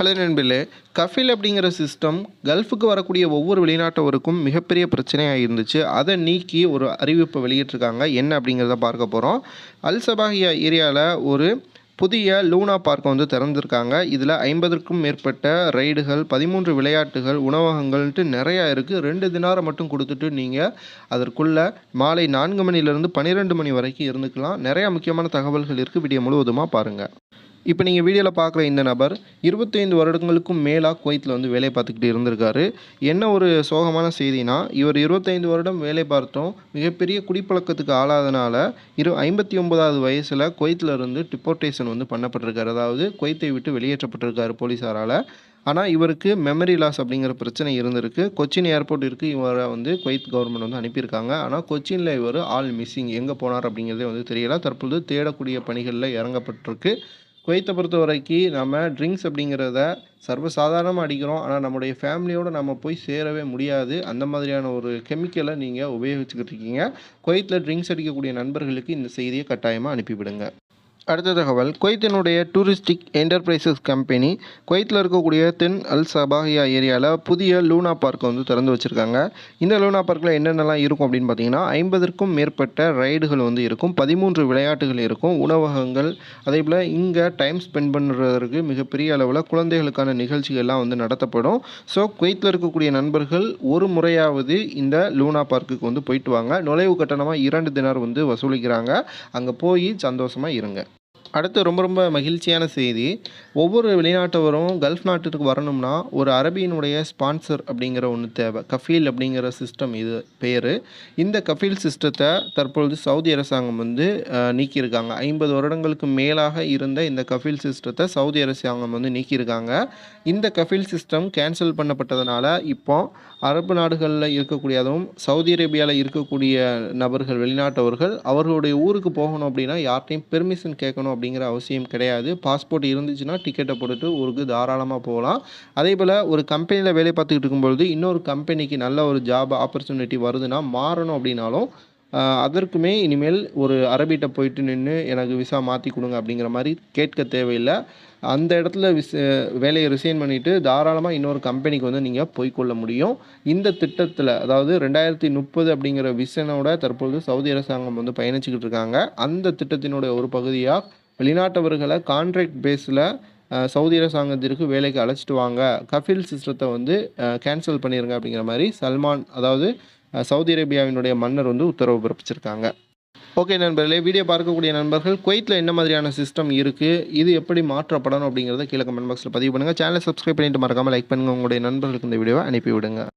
Hello நண்பர்களே கஃபில் அப்படிங்கிற system கல்ஃபுக்கு வரக்கூடிய ஒவ்வொரு வெளிநாட்டவருக்கும் மிகப்பெரிய பிரச்சனையாக இருந்துச்சு. அதை நீக்கி ஒரு அறிவிப்பை வெளியிட்டிருக்காங்க. என்ன அப்படிங்கிறத பார்க்க போகிறோம் அல்சபாகியா ஏரியாவில் ஒரு புதிய லூனா பார்க்கை வந்து திறந்திருக்காங்க. இதில் ஐம்பதுக்கும் மேற்பட்ட ரைடுகள் பதிமூன்று விளையாட்டுகள் உணவகங்கள்ன்ட்டு நிறையா இருக்குது ரெண்டு தினாரை மட்டும் கொடுத்துட்டு நீங்கள் அதற்குள்ளே மாலை நான்கு மணிலேருந்து பன்னிரெண்டு மணி வரைக்கும் இருந்துக்கலாம். நிறையா முக்கியமான தகவல்கள் இருக்குது வீடியோ முழுவதுமாக பாருங்கள் இப்போ நீங்கள் வீடியோவில் பார்க்குற இந்த நபர் இருபத்தைந்து வருடங்களுக்கும் மேலாக குவைத்தில் வந்து வேலை பார்த்துக்கிட்டு இருந்திருக்காரு. என்ன ஒரு சோகமான செய்தினா இவர் இருபத்தைந்து வருடம் வேலை பார்த்தோம் மிகப்பெரிய குடிப்பழக்கத்துக்கு ஆளாதனால இரு ஐம்பத்தி ஒன்பதாவது வயசில் குவைத்தில் இருந்து டிப்போர்டேஷன் வந்து பண்ணப்பட்டிருக்காரு. அதாவது குவைத்தை விட்டு வெளியேற்றப்பட்டிருக்காரு போலீஸாரால் ஆனால் இவருக்கு மெமரி லாஸ் அப்படிங்கிற பிரச்சனை இருந்திருக்கு. கொச்சின் ஏர்போர்ட் இருக்குது இவரை வந்து குவைத் கவர்மெண்ட் வந்து அனுப்பியிருக்காங்க. ஆனால் கொச்சினில் இவர் ஆல் மிஸ்ஸிங் எங்கே போனார் அப்படிங்கிறதே வந்து தெரியல. தற்பொழுது தேடக்கூடிய பணிகளில் இறங்கப்பட்டிருக்கு. குவைத்தை பொறுத்த வரைக்கும் நம்ம ட்ரிங்க்ஸ் அப்படிங்கிறத சர்வசாதாரணமாக அடிக்கிறோம். ஆனால் நம்முடைய ஃபேமிலியோடு நம்ம போய் சேரவே முடியாது. அந்த மாதிரியான ஒரு கெமிக்கலை நீங்கள் உபயோகிச்சுக்கிட்டு இருக்கீங்க. குவைத்தில் ட்ரிங்க்ஸ் அடிக்கக்கூடிய நண்பர்களுக்கு இந்த செய்தியை கட்டாயமாக அனுப்பிவிடுங்க. அடுத்த தகவல். குவைத்தினுடைய டூரிஸ்டிக் என்டர்பிரைசஸ் கம்பெனி குவைத்தில் இருக்கக்கூடிய தென் அல் சபாஹியா ஏரியாவில் புதிய லூனா பார்க் வந்து திறந்து வச்சுருக்காங்க. இந்த லூனா பார்க்கில் என்னென்னலாம் இருக்கும் அப்படின்னு பார்த்தீங்கன்னா ஐம்பதற்கும் மேற்பட்ட ரைடுகள் வந்து இருக்கும் பதிமூன்று விளையாட்டுகள் இருக்கும் உணவகங்கள் அதே போல் இங்கே டைம் ஸ்பெண்ட் பண்ணுறதுக்கு மிகப்பெரிய அளவில் குழந்தைகளுக்கான நிகழ்ச்சிகள்லாம் வந்து நடத்தப்படும். ஸோ குவைத்தில் இருக்கக்கூடிய நண்பர்கள் ஒரு முறையாவது இந்த லூனா பார்க்குக்கு வந்து போயிட்டு வாங்க. நுழைவு கட்டணமாக இரண்டு தினார் வந்து வசூலிக்கிறாங்க. அங்கே போய் சந்தோஷமாக இருங்க. அடுத்து ரொம்ப ரொம்ப மகிழ்ச்சியான செய்தி. ஒவ்வொரு வெளிநாட்டவரும் கல்ஃப் நாட்டுக்கு வரணும்னா ஒரு அரபியினுடைய ஸ்பான்சர் அப்படிங்கிற ஒன்று தேவை. கஃபீல் அப்படிங்கிற சிஸ்டம் இது பேர். இந்த கஃபீல் சிஸ்டத்தை தற்பொழுது சவுதி அரசாங்கம் வந்து நீக்கியிருக்காங்க. ஐம்பது வருடங்களுக்கு மேலாக இருந்த இந்த கஃபீல் சிஸ்டத்தை சவுதி அரசாங்கம் வந்து நீக்கியிருக்காங்க. இந்த கஃபீல் சிஸ்டம் கேன்சல் பண்ணப்பட்டதுனால இப்போ அரபு நாடுகளில் இருக்கக்கூடியதும் சவுதி அரேபியாவில் இருக்கக்கூடிய நபர்கள் வெளிநாட்டவர்கள் அவர்களுடைய ஊருக்கு போகணும் அப்படின்னா யார்ட்டையும் பெர்மிஷன் கேட்கணும் அப்படிங்கிற அவசியம் கிடையாது. பாஸ்போர்ட் இருந்துச்சுன்னா டிக்கெட்டை போட்டுட்டு ஊருக்கு தாராளமாக போகலாம். அதே போல் ஒரு கம்பெனியில் வேலை பார்த்துக்கிட்டு இருக்கும்பொழுது இன்னொரு கம்பெனிக்கு நல்ல ஒரு ஜாப் ஆப்பர்ச்சுனிட்டி வருதுன்னா மாறணும் அப்படின்னாலும் அதற்குமே இனிமேல் ஒரு அரபிட்ட போயிட்டு நின்று எனக்கு விசா மாற்றி கொடுங்க அப்படிங்கிற மாதிரி கேட்க தேவையில்லை. அந்த இடத்துல விஸ் வேலையை ரிசைன் பண்ணிவிட்டு தாராளமாக இன்னொரு கம்பெனிக்கு வந்து நீங்கள் போய்க்கொள்ள முடியும். இந்த திட்டத்தில் அதாவது ரெண்டாயிரத்தி முப்பது அப்படிங்கிற விஷனோட தற்பொழுது சவுதி அரசாங்கம் வந்து பயணிச்சுக்கிட்டு இருக்காங்க. அந்த திட்டத்தினுடைய ஒரு பகுதியாக வெளிநாட்டவர்களை கான்ட்ராக்ட் பேஸில் சவுதி அரசாங்கத்திற்கு வேலைக்கு அழைச்சிட்டு வாங்க. கஃபில் சிஸ்டத்தை வந்து கேன்சல் பண்ணிடுங்க அப்படிங்கிற மாதிரி சல்மான் அதாவது சவுதி அரேபியாவினுடைய மன்னர் வந்து உத்தரவு பிறப்பிச்சிருக்காங்க. ஓகே நண்பர்களே வீடியோ பார்க்கக்கூடிய நண்பர்கள் குவைத்தில் என்ன மாதிரியான சிஸ்டம் இருக்குது இது எப்படி மாற்றப்படணும் அப்படிங்கிறத கீழே கமெண்ட் பாக்ஸில் பதிவு பண்ணுங்கள் சேனலை சப்ஸ்கிரைப் பண்ணிட்டு மறக்காமல் லைக் பண்ணுங்கள் உங்களுடைய நண்பர்களுக்கு இந்த வீடியோவை அனுப்பிவிடுங்க